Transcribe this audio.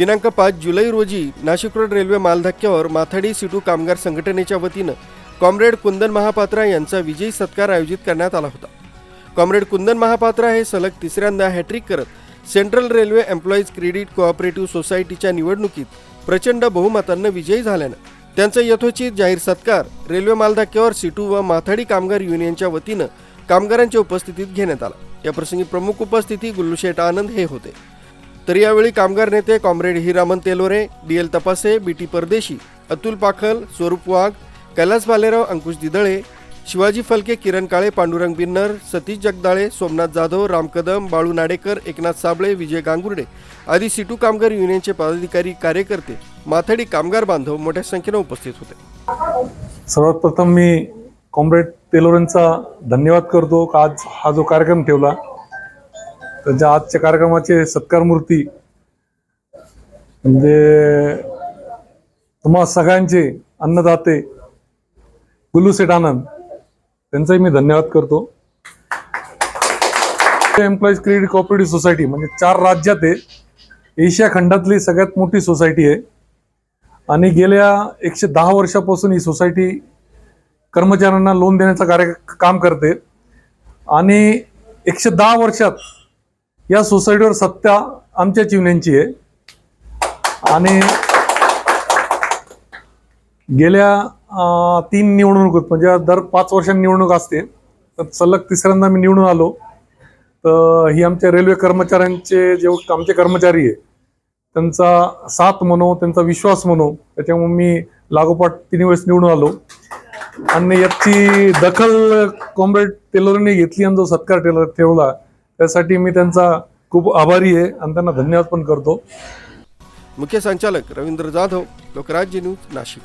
दिनांक पाच जुलै रोजी नाशिक रोड रेल्वे मालधक्क्यावर माथाडी सिटू कामगार संघटनेच्या वतीनं कॉम्रेड कुंदन महापात्रा यांचा विजयी सत्कार आयोजित करण्यात आला होता. कॉम्रेड कुंदन महापात्रा हे सलग तिसऱ्यांदा हॅट्रिक करत central railway employees credit cooperative सोसायटीच्या निवडणुकीत प्रचंड बहुमतांना विजयी झाल्यानं त्यांचा यथोचित जाहीर सत्कार रेल्वे मालधक्क्यावर सिटू व माथाडी कामगार युनियनच्या वतीनं कामगारांच्या उपस्थितीत घेण्यात आला. याप्रसंगी प्रमुख उपस्थिती गुल्लूशेठ आनंद हे होते. तर यावेळी कामगार नेते comrade Hiraman Telore D L Tapase B T Pardeshi Atul Pakhal स्वरूप वाघ कैलास भालेराव अंकुश दिदळे शिवाजी फलके किरण काळे पांडुरंग बिन्नर सतीश जगदाळे सोमनाथ जाधव राम कदम बाळू नाडेकर एकनाथ साबळे विजय गांगुर्डे आदी सिटू कामगार युनियनचे पदाधिकारी कार्यकर्ते माथाडी कामगार बांधव मोठ्या संख्येनं उपस्थित होते. सर्वात प्रथम मी कॉम्रेड तेलोरेंचा धन्यवाद करतो आज हा जो कार्यक्रम ठेवला त्यांच्या आजच्या कार्यक्रमाचे सत्कार मूर्ती म्हणजे तुम्हा सगळ्यांचे अन्नदाते गुलू सेठ आनंद त्यांचाही मी धन्यवाद करतो. एम्प्लॉईज क्रेडिट कॉपरेटिव्ह सोसायटी म्हणजे चार राज्यात आहे. एशिया खंडातली सगळ्यात मोठी सोसायटी आहे. आणि गेल्या एकशे दहा वर्षापासून ही सोसायटी कर्मचाऱ्यांना लोन देण्याचं कार्य काम करते. आणि एकशे दहा वर्षात या सोसायटीवर सत्ता आमच्या युनियनची आहे. आणि गेल्या तीन निवडणूक म्हणजे दर पाच वर्षांनी निवडणूक असते. तर सलग तिसऱ्यांदा मी निवडून आलो. तर ही आमच्या रेल्वे कर्मचाऱ्यांचे जे आमचे कर्मचारी आहे त्यांचा साथ म्हणो त्यांचा विश्वास म्हणो त्याच्यामुळे मी लागोपाठ तीन वेळेस निवडून आलो. आणि याची दखल कॉम्रेड टेलरने घेतली आणि जो सत्कार टेलर ठेवला त्यासाठी मी त्यांचा खूप आभारी आहे आणि त्यांना धन्यवाद पण करतो. मुख्य संचालक रवींद्र जाधव लोकराज्य न्यूज नाशिक.